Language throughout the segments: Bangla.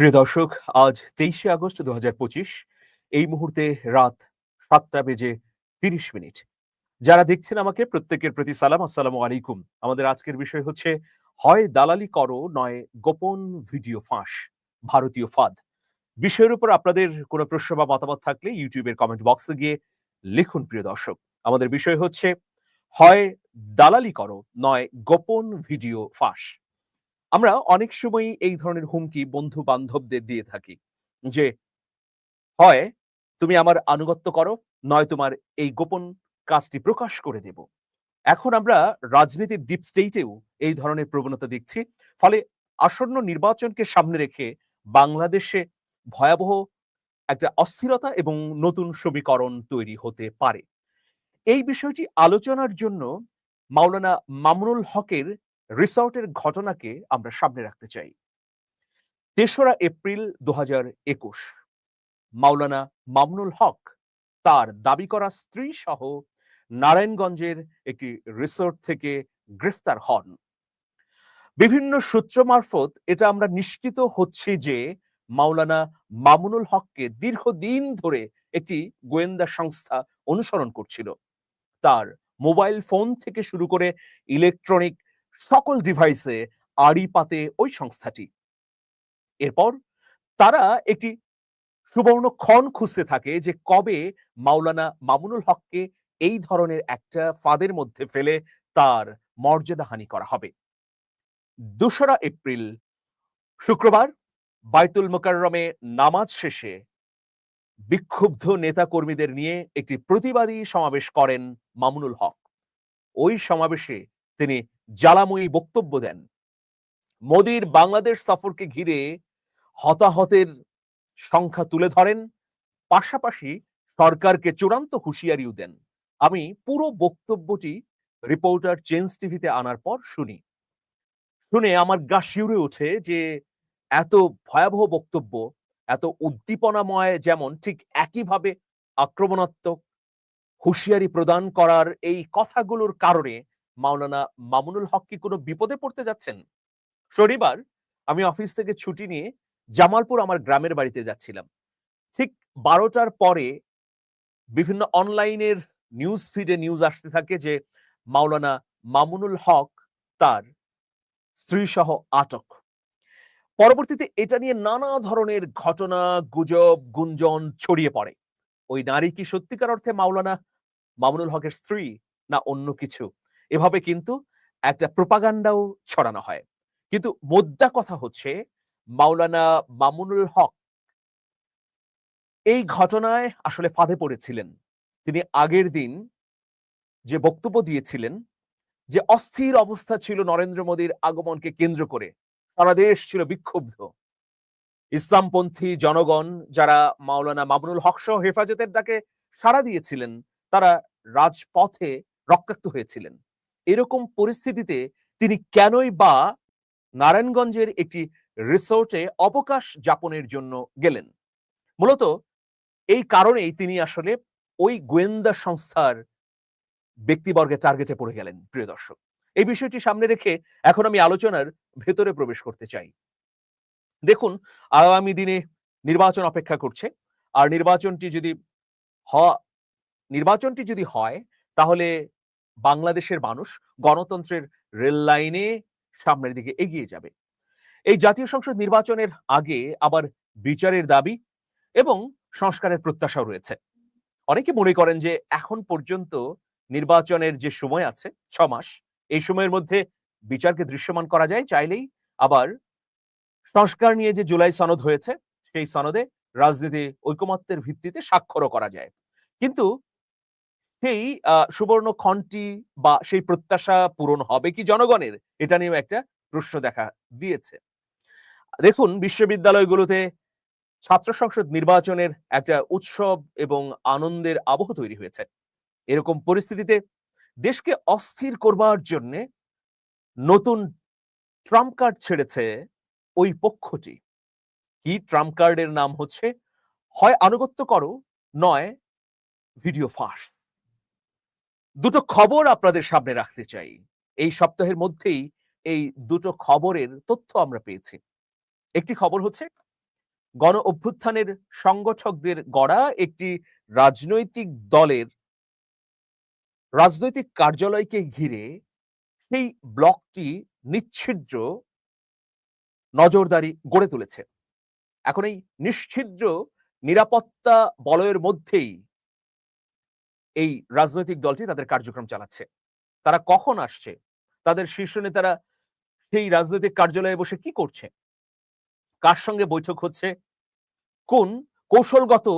প্রিয় দর্শক, আজ তেইশে আগস্ট দু হাজার পঁচিশ। এই মুহূর্তে রাত সাতটা বেজে তিরিশ মিনিট। যারা দেখছেন আমাকে, প্রত্যেকের প্রতি সালাম, আসসালামু আলাইকুম। আমাদের আজকের বিষয় হচ্ছে, হয় দালালি করো, নয় গোপন ভিডিও ফাঁস। ভারতীয় ফাঁদ। বিষয়ের উপর আপনাদের কোনো প্রশ্ন বা মতামত থাকলে ইউটিউবের কমেন্ট বক্সে গিয়ে লিখুন, প্রিয় দর্শক। আমাদের বিষয় হচ্ছে, হয় দালালি করো, নয় গোপন ভিডিও ফাঁস। আমরা অনেক সময় এই ধরনের হুমকি বন্ধু বান্ধবদের দিয়ে থাকি যে, হয়, তুমি আমার আনুগত্য করো, নয় তোমার এই গোপন কাজটি প্রকাশ করে দেব। এখন আমরা রাজনীতির ডিপ স্টেটেও এই ধরনের প্রবণতা দেখছি। ফলে আসন্ন নির্বাচনকে সামনে রেখে বাংলাদেশে ভয়াবহ একটা অস্থিরতা এবং নতুন সমীকরণ তৈরি হতে পারে। এই বিষয়টি আলোচনার জন্য মাওলানা মামুনুল হকের রিসর্টের ঘটনাকে আমরা সামনে রাখতে চাই। তেসরা এপ্রিল দু একুশ, মাওলানা মামুনুল হক তার দাবি করা স্ত্রী সহ নারায়ণগঞ্জের একটি রিসোর্ট থেকে গ্রেফতার হন। বিভিন্ন সূত্র মারফত এটা আমরা নিশ্চিত হচ্ছি যে মাওলানা মামুনুল হককে দীর্ঘদিন ধরে একটি গোয়েন্দা সংস্থা অনুসরণ করছিল। তার মোবাইল ফোন থেকে শুরু করে ইলেকট্রনিক সকল ডিভাইসে আড়ি পাতে ওই সংস্থাটি। এরপর তারা একটি সুবর্ণ ক্ষণ খুঁজতে থাকে যে কবে মাওলানা মামুনুল হককে এই ধরনের একটা ফাঁদের মধ্যে ফেলে তার মর্যাদাহানি করা হবে। দোসরা এপ্রিল, শুক্রবার বাইতুল মোকাররমে নামাজ শেষে বিক্ষুব্ধ নেতা কর্মীদের নিয়ে একটি প্রতিবাদী সমাবেশ করেন মামুনুল হক। ওই সমাবেশে তিনি জ্বালাময়ী বক্তব্য দেন। মোদির বাংলাদেশ সফরকে ঘিরে হতাহতের সংখ্যা তুলে ধরেন, পাশাপাশি সরকারকে চূড়ান্ত হুঁশিয়ারিও দেন। আমি পুরো বক্তব্যটি রিপোর্টার চেঞ্জ টিভিতে আনার পর শুনি। শুনে আমার গা শিউরে ওঠে যে এত ভয়াবহ বক্তব্য, এত উদ্দীপনাময় যেমন ঠিক একইভাবে আক্রমণাত্মক হুঁশিয়ারি প্রদান করার এই কথাগুলোর কারণে মাওলানা মামুনুল হক কি কোনো বিপদে পড়তে যাচ্ছেন? শনিবার আমি অফিস থেকে ছুটি নিয়ে জামালপুর আমার গ্রামের বাড়িতে যাচ্ছিলাম। ঠিক বারোটার পরে বিভিন্ন অনলাইনের নিউজ ফিডে নিউজ আসতে থাকে যে মাওলানা মামুনুল হক তার স্ত্রী সহ আটক। পরবর্তীতে এটা নিয়ে নানা ধরনের ঘটনা, গুজব, গুঞ্জন ছড়িয়ে পড়ে। ওই নারী কি সত্যিকার অর্থে মাওলানা মামুনুল হকের স্ত্রী না অন্য কিছু? এভাবে কিন্তু একটা প্রপাগান্ডাও ছড়ানো হয়। কিন্তু মোদ্দা কথা হচ্ছে মাওলানা মামুনুল হক এই ঘটনায় আসলে ফাঁদে পড়েছিলেন। তিনি আগের দিন যে বক্তব্য দিয়েছিলেন যে অস্থির অবস্থা ছিল নরেন্দ্র মোদীর আগমনকে কেন্দ্র করে, সারা দেশ ছিল বিক্ষুব্ধ। ইসলামপন্থী জনগণ যারা মাওলানা মামুনুল হক সহ হেফাজতের ডাকে সাড়া দিয়েছিলেন, তারা রাজপথে রক্তাক্ত হয়েছিলেন। এরকম পরিস্থিতিতে তিনি কেনই বা নারায়ণগঞ্জের একটি রিসোর্টে অবকাশ যাপনের জন্য গেলেন। মূলত এই কারণেই তিনি আসলে ওই গোয়েন্দা সংস্থার ব্যক্তিবর্গে টার্গেটে পড়ে গেলেন, প্রিয় দর্শক। এই বিষয়টি সামনে রেখে এখন আমি আলোচনার ভেতরে প্রবেশ করতে চাই। দেখুন, আগামী দিনে নির্বাচন অপেক্ষা করছে। আর নির্বাচনটি যদি হ, নির্বাচনটি যদি হয়, তাহলে বাংলাদেশের মানুষ গণতন্ত্রের রেল লাইনে সামনের দিকে এগিয়ে যাবে। এই জাতীয় সংসদ নির্বাচনের আগে আবার বিচারের দাবি এবং সংস্কারের প্রত্যাশাও রয়েছে। অনেকে মনে করেন যে এখন পর্যন্ত নির্বাচনের যে সময় আছে, ছ মাস, এই সময়ের মধ্যে বিচারকে দৃশ্যমান করা যায়, চাইলেই আবার সংস্কার নিয়ে যে জুলাই সনদ হয়েছে, সেই সনদে রাজনীতি ঐকমত্যের ভিত্তিতে স্বাক্ষরও করা যায়। কিন্তু সেই সুবর্ণ খণ্ডটি বা সেই প্রত্যাশা পূরণ হবে কি জনগণের? এটা নিয়েও একটা প্রশ্ন দেখা দিয়েছে। দেখুন, বিশ্ববিদ্যালয়গুলোতে ছাত্র সংসদ নির্বাচনের একটা উৎসব এবং আনন্দের আবহ তৈরি হয়েছে। এরকম পরিস্থিতিতে দেশকে অস্থির করবার জন্য নতুন ট্রাম্প কার্ড ছেড়েছে ওই পক্ষটি। কি ট্রাম্প কার্ডের নাম হচ্ছে, হয় আনুগত্য করো, নয়, ভিডিও ফাঁস। দুটো খবর আপনাদের সামনে রাখতে চাই। এই সপ্তাহের মধ্যেই এই দুটো খবরের তথ্য আমরা পেয়েছি। একটি খবর হচ্ছে, গণ অভ্যুত্থানের সংগঠকদের গড়া একটি রাজনৈতিক দলের রাজনৈতিক কার্যালয়কে ঘিরে সেই ব্লকটি নিচ্ছিদ্র নজরদারি গড়ে তুলেছে। এখন এই নিশ্ছিদ্র নিরাপত্তা বলয়ের মধ্যেই এই রাজনৈতিক দলটি তাদের কার্যক্রম চালাচ্ছে। তারা কখন আসছে? তাদের শীর্ষ নেতারা সেই রাজনৈতিক কার্যালয়ে বসে কি করছে? কার সঙ্গে বৈঠক হচ্ছে? কোন কৌশলগত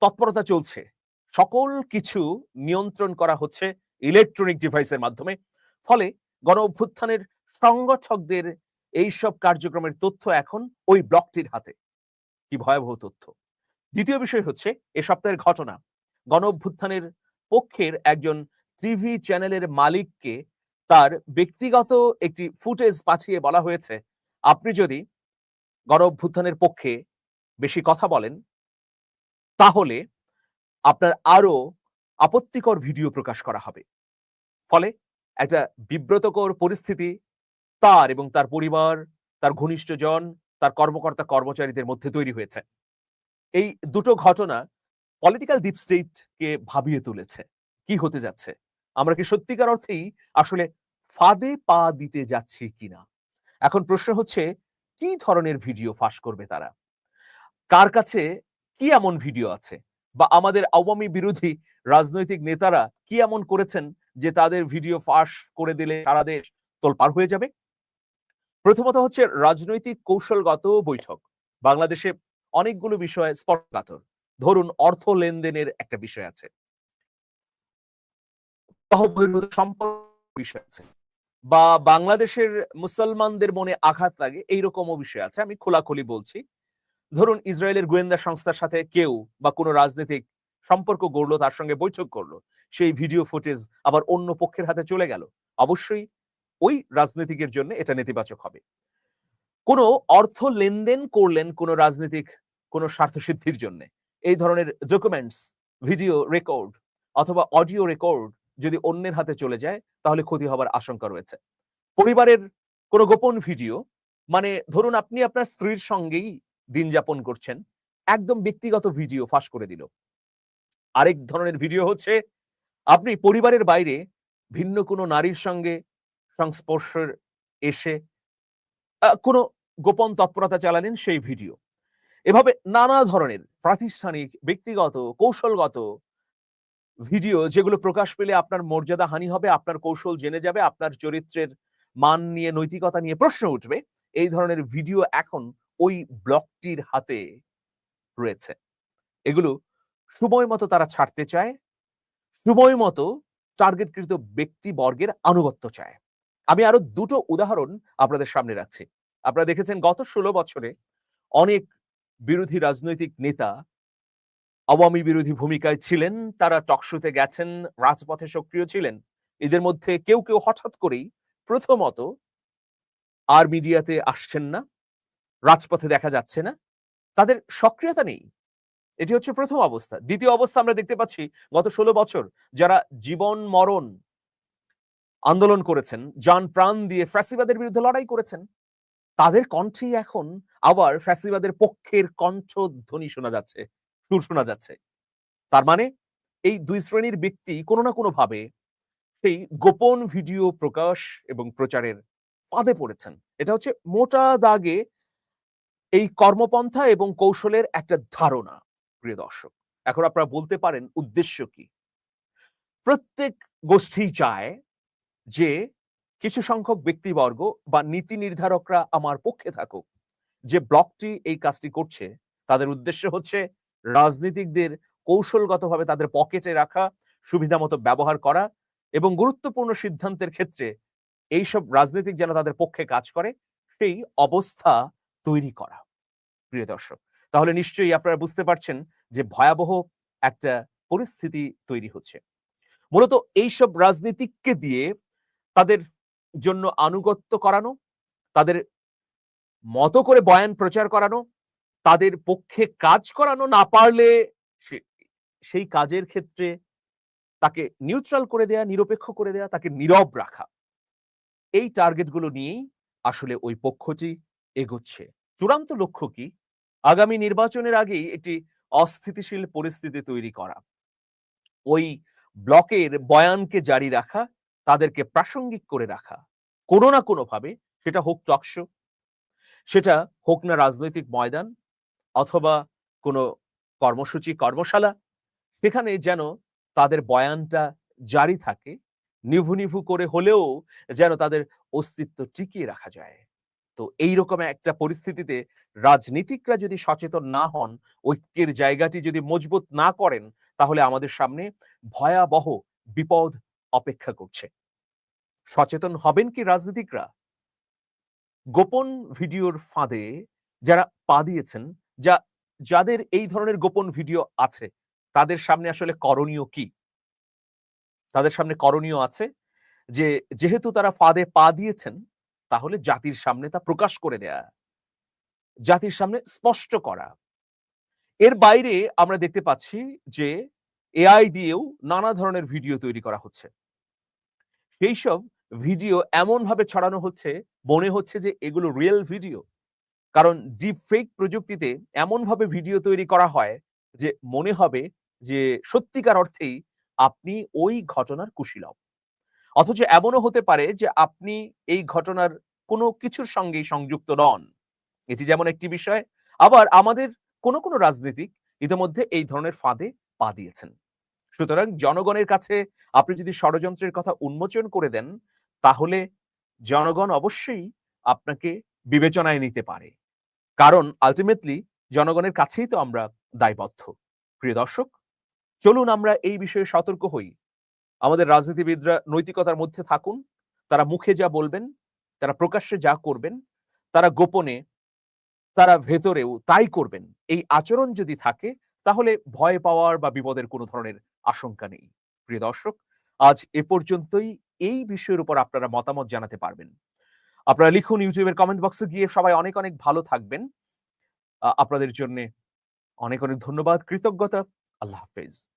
তৎপরতা চলছে? সকল কিছু নিয়ন্ত্রণ করা হচ্ছে ইলেকট্রনিক ডিভাইসের মাধ্যমে। ফলে গণ অভ্যুত্থানের সংগঠকদের এইসব কার্যক্রমের তথ্য এখন ওই ব্লকটির হাতে। কি ভয়াবহ তথ্য। দ্বিতীয় বিষয় হচ্ছে, এ সপ্তাহের ঘটনা। গণ অভ্যুত্থানের পক্ষের একজন টিভি চ্যানেলের মালিককে তার ব্যক্তিগত একটি ফুটেজ পাঠিয়ে বলা হয়েছে। আপনি যদি গণ পক্ষে বেশি কথা বলেন, তাহলে আপনার আরও আপত্তিকর ভিডিও প্রকাশ করা হবে। ফলে একটা বিব্রতকর পরিস্থিতি তার এবং তার পরিবার, তার ঘনিষ্ঠজন, তার কর্মকর্তা কর্মচারীদের মধ্যে তৈরি হয়েছে। এই দুটো ঘটনা পলিটিক্যাল ডিপ স্টেটকে ভাবিয়ে তুলেছে। কি হতে যাচ্ছে? আমরা কি সত্যিকার অর্থেই আসলে ফাঁদে পা দিতে যাচ্ছি কিনা? এখন প্রশ্ন হচ্ছে, কি ধরনের ভিডিও ফাঁস করবে তারা? কার কাছে কি এমন ভিডিও আছে? বা আমাদের আওয়ামী বিরোধী রাজনৈতিক নেতারা কি এমন করেছেন যে তাদের ভিডিও ফাঁস করে দিলে সারা দেশ তোলপার হয়ে যাবে? প্রথমত হচ্ছে রাজনৈতিক কৌশলগত বৈঠক। বাংলাদেশে অনেকগুলো বিষয় স্পর্শকাতর ধরুন অর্থ লেনদেনের একটা বিষয় আছে। বা বাংলাদেশের মুসলমানদের মনে আঘাত লাগে, এইরকমও বিষয় আছে। আমি খোলাখুলি বলছি, ধরুন ইসরায়েলের গোয়েন্দা সংস্থার সাথে কেউ বা কোনো রাজনৈতিক সম্পর্ক গড়লো, তার সঙ্গে বৈঠক করল, সেই ভিডিও ফুটেজ আবার অন্য পক্ষের হাতে চলে গেল, অবশ্যই ওই রাজনীতিকের জন্য এটা নেতিবাচক হবে। কোনো অর্থ লেনদেন করলেন কোনো রাজনীতিক কোনো স্বার্থ সিদ্ধির জন্য। এই ধরনের ডকুমেন্টস ভিডিও রেকর্ড অথবা অডিও রেকর্ড যদি অন্যের হাতে চলে যায়, তাহলে ক্ষতি হবার আশঙ্কা রয়েছে। পরিবারের কোনো গোপন ভিডিও মানে ধরুন আপনি আপনার স্ত্রীর সঙ্গেই দিন যাপন করছেন, একদম ব্যক্তিগত ভিডিও ফাঁস করে দিল। আরেক ধরনের ভিডিও হচ্ছে, আপনি পরিবারের বাইরে ভিন্ন কোনো নারীর সঙ্গে সংস্পর্শের এসে কোনো গোপন তৎপরতা চালালেন সেই ভিডিও এভাবে নানা ধরনের প্রাতিষ্ঠানিক, ব্যক্তিগত, কৌশলগত ভিডিও যেগুলো প্রকাশ পেলে আপনার মর্যাদা হানি হবে, আপনার কৌশল জেনে যাবে, আপনার চরিত্রের মান নিয়ে, নৈতিকতা নিয়ে প্রশ্ন উঠবে, এই ধরনের ভিডিও এখন ওই ব্লকটির হাতে রয়েছে। এগুলো সময় মতো তারা ছাড়তে চায়, সময় মতো টার্গেটকৃত ব্যক্তিবর্গের আনুগত্য চায়। আমি আরও দুটো উদাহরণ আপনাদের সামনে রাখছি। আপনারা দেখেছেন গত ষোলো বছরে অনেক বিরোধী রাজনৈতিক নেতা আওয়ামী বিরোধী ভূমিকায় ছিলেন, তারা টকশোতে গেছেন, রাজপথে সক্রিয় ছিলেন। এদের মধ্যে কেউ কেউ হঠাৎ করেই প্রথমত আর মিডিয়াতে আসছেন না, রাজপথে দেখা যাচ্ছে না, তাদের সক্রিয়তা নেই। এটি হচ্ছে প্রথম অবস্থা। দ্বিতীয় অবস্থা আমরা দেখতে পাচ্ছি, গত ষোলো বছর যারা জীবন মরণ আন্দোলন করেছেন, যান প্রাণ দিয়ে ফ্যাসিবাদের বিরুদ্ধে লড়াই করেছেন, তাদের কণ্ঠেই এখন আবার ফ্যাসিবাদের পক্ষের কণ্ঠধ্বনি শোনা যাচ্ছে, সুর শোনা যাচ্ছে। তার মানে এই দুই শ্রেণির ব্যক্তি কোনো না কোনো ভাবে সেই গোপন ভিডিও প্রকাশ এবং প্রচারের ফাঁদে পড়েছেন। এটা হচ্ছে মোটা দাগে এই কর্মপন্থা এবং কৌশলের একটা ধারণা, প্রিয় দর্শক। এখন আপনারা বলতে পারেন উদ্দেশ্য কি? প্রত্যেক গোষ্ঠী চায় যে কিছু সংখ্যক ব্যক্তিবর্গ বা নীতি নির্ধারকরা আমার পক্ষে থাকুক। যে ব্লকটি এই কাজটি করছে, তাদের উদ্দেশ্য হচ্ছে রাজনীতিকদের কৌশলগতভাবে তাদের পকেটে রাখা, সুবিধা মতো ব্যবহার করা এবং গুরুত্বপূর্ণ সিদ্ধান্তের ক্ষেত্রে এইসব রাজনীতিক যেন তাদের পক্ষে কাজ করে, সেই অবস্থা তৈরি করা। প্রিয় দর্শক, তাহলে নিশ্চয়ই আপনারা বুঝতে পারছেন যে ভয়াবহ একটা পরিস্থিতি তৈরি হচ্ছে। মূলত এইসব রাজনীতিককে দিয়ে তাদের জন্য আনুগত্য করানো, তাদের মতো করে বয়ান প্রচার করানো, তাদের পক্ষে কাজ করানো না পারলে সেই কাজের ক্ষেত্রে তাকে নিউট্রাল করে দেয়া, নিরপেক্ষ করে দেয়া, তাকে নীরব রাখা, এই টার্গেটগুলো নিয়েই আসলে ওই পক্ষটি এগোচ্ছে। চূড়ান্ত লক্ষ্য কি? আগামী নির্বাচনের আগেই একটি অস্থিতিশীল পরিস্থিতি তৈরি করা। ওই ব্লকের বয়ানকে জারি রাখা, তাদেরকে প্রাসঙ্গিক করে রাখা, কোনো না কোনোভাবে সেটা হোক টকশো সেটা হোক না রাজনৈতিক ময়দান অথবা কোনো কর্মসূচি, কর্মশালা, সেখানে যেন তাদের বয়ানটা জারি থাকে, নিভু নিভু করে হলেও যেন তাদের অস্তিত্ব টিকিয়ে রাখা যায়। তো এই রকম একটা পরিস্থিতিতে রাজনীতিকরা যদি সচেতন না হন, ঐক্যের জায়গাটি যদি মজবুত না করেন, তাহলে আমাদের সামনে ভয়াবহ বিপদ অপেক্ষা করছে। সচেতন হবেন কি রাজনীতিকরা? গোপন ভিডিওর ফাঁদে যারা পা দিয়েছেন, যা, যাদের এই ধরনের গোপন ভিডিও আছে, তাদের সামনে আসলে করণীয় কি? তাদের সামনে করণীয় আছে যে, যেহেতু তারা ফাঁদে পা দিয়েছেন, তাহলে জাতির সামনে তা প্রকাশ করে দেয়া, জাতির সামনে স্পষ্ট করা। এর বাইরে আমরা দেখতে পাচ্ছি যে এআই দিয়েও নানা ধরনের ভিডিও তৈরি করা হচ্ছে। সেই সব ভিডিও এমন ভাবে ছড়ানো হচ্ছে, মনে হচ্ছে যে এগুলো রিয়েল ভিডিও কারণ ডিপ ফেক প্রযুক্তিতে এমন ভাবে ভিডিও তৈরি করা হয় যে মনে হবে যে সত্যিকার অর্থেই আপনি ওই ঘটনার কুশীলব। অথচ এমনও হতে পারে যে আপনি এই ঘটনার কোনো কিছুর সঙ্গেই সংযুক্ত নন। এটি যেমন একটি বিষয়, আবার আমাদের কোনো কোনো রাজনীতিক ইতিমধ্যে এই ধরনের ফাঁদে পা দিয়েছেন। সুতরাং জনগণের কাছে আপনি যদি ষড়যন্ত্রের কথা উন্মোচন করে দেন তাহলে জনগণ অবশ্যই আপনাকে বিবেচনায় নিতে পারে। কারণ আলটিমেটলি জনগণের কাছেই তো আমরা দায়বদ্ধ। প্রিয় দর্শক, চলুন আমরা এই বিষয়ে সতর্ক হই। আমাদের রাজনীতিবিদরা নৈতিকতার মধ্যে থাকুন, তারা মুখে যা বলবেন, তারা প্রকাশ্যে যা করবেন, তারা গোপনে, তারা ভেতরেও তাই করবেন। এই আচরণ যদি থাকে, তাহলে ভয় পাওয়ার বা বিপদের কোনো ধরনের আশঙ্কা নেই। প্রিয় দর্শক, আজ এ পর্যন্তই। এই বিষয়ের উপর আপনারা মতামত জানাতে পারবেন। আপনারা লিখুন ইউটিউবের কমেন্ট বক্সে গিয়ে সবাই অনেক অনেক ভালো থাকবেন। আপনাদের জন্য অনেক অনেক ধন্যবাদ, কৃতজ্ঞতা। আল্লাহ হাফেজ।